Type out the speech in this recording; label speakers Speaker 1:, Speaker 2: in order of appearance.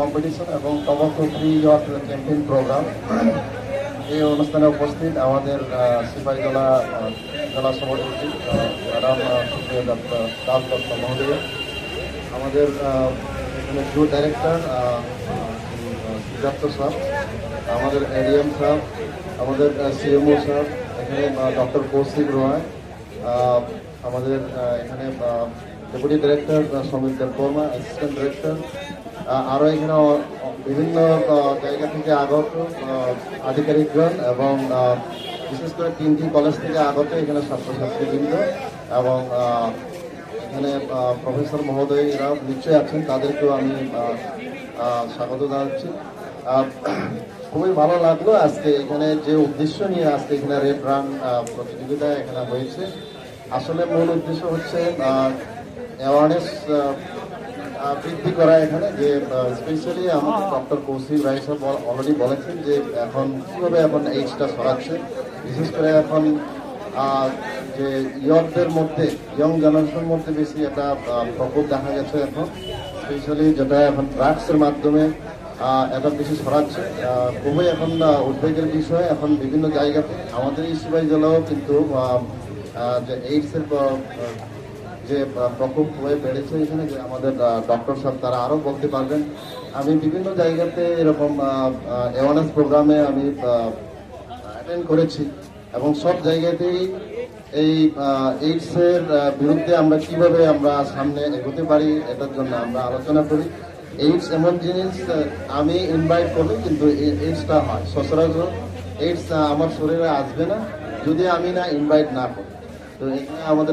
Speaker 1: Competition এবং tobacco free year campaign programme এই অনুষ্ঠানে উপস্থিত আমাদের সিপাহী জেলা সভাপতি দত্ত দাস দত্ত মহোদয়। আমাদের এখানে জু ডাইরেক্টর সিদ্ধার্থ স্যার, আমাদের এডিএম স্যার, আমাদের সিএমও স্যার, এখানে ডক্টর কৌশিক রয় আমাদের এখানে deputy director Samir Debbarma assistant director আরও এখানে বিভিন্ন জায়গা থেকে আগত আধিকারিকগণ এবং বিশেষ করে তিনটি কলেজ থেকে আগত এখানে ছাত্রছাত্রীবৃন্দ এবং এখানে প্রফেসর মহোদয়রা নিশ্চয়ই আছেন, তাদেরকেও আমি স্বাগত জানাচ্ছি। খুবই ভালো লাগল আজকে এখানে যে উদ্দেশ্য নিয়ে আজকে এখানে রেড রান প্রতিযোগিতা এখানে হয়েছে। আসলে মূল উদ্দেশ্য হচ্ছে অ্যাওয়ারনেস বৃদ্ধি করা এখানে যে স্পেশালি আমাদের ডক্টর কৌশিক রায় সাহেব অলরেডি বলেছেন যে এখন কীভাবে এখন এইজটা সরাচ্ছে বিশেষ করে এখন যে ইয়ংদের মধ্যে ইয়ং জেনারেশনের মধ্যে বেশি একটা প্রকোপ দেখা গেছে এখন। স্পেশালি যেটা এখন ড্রাগসের মাধ্যমে এটা বেশি আহ, খুবই এখন উদ্বেগের বিষয়। এখন বিভিন্ন জায়গাতে আমাদের এই সিপাহী জেলাও কিন্তু যে এইডসের যে প্রকোপ হয়ে বেড়েছে এখানে, যে আমাদের ডক্টর সাহেব, তারা আরও বলতে পারবেন। আমি বিভিন্ন জায়গাতে এরকম অ্যাওয়ারনেস প্রোগ্রামে আমি অ্যাটেন্ড করেছি এবং সব জায়গাতেই এই এইডসের বিরুদ্ধে আমরা কীভাবে আমরা সামনে এগোতে পারি, এটার জন্য আমরা আলোচনা করি। এইডস এমন জিনিস আমি ইনভাইট করি, কিন্তু এইডসটা হয়, সচরাচর এইডস আমার শরীরে আসবে না, যদি আমি না ইনভাইট না করি। তো এখানে আমাদের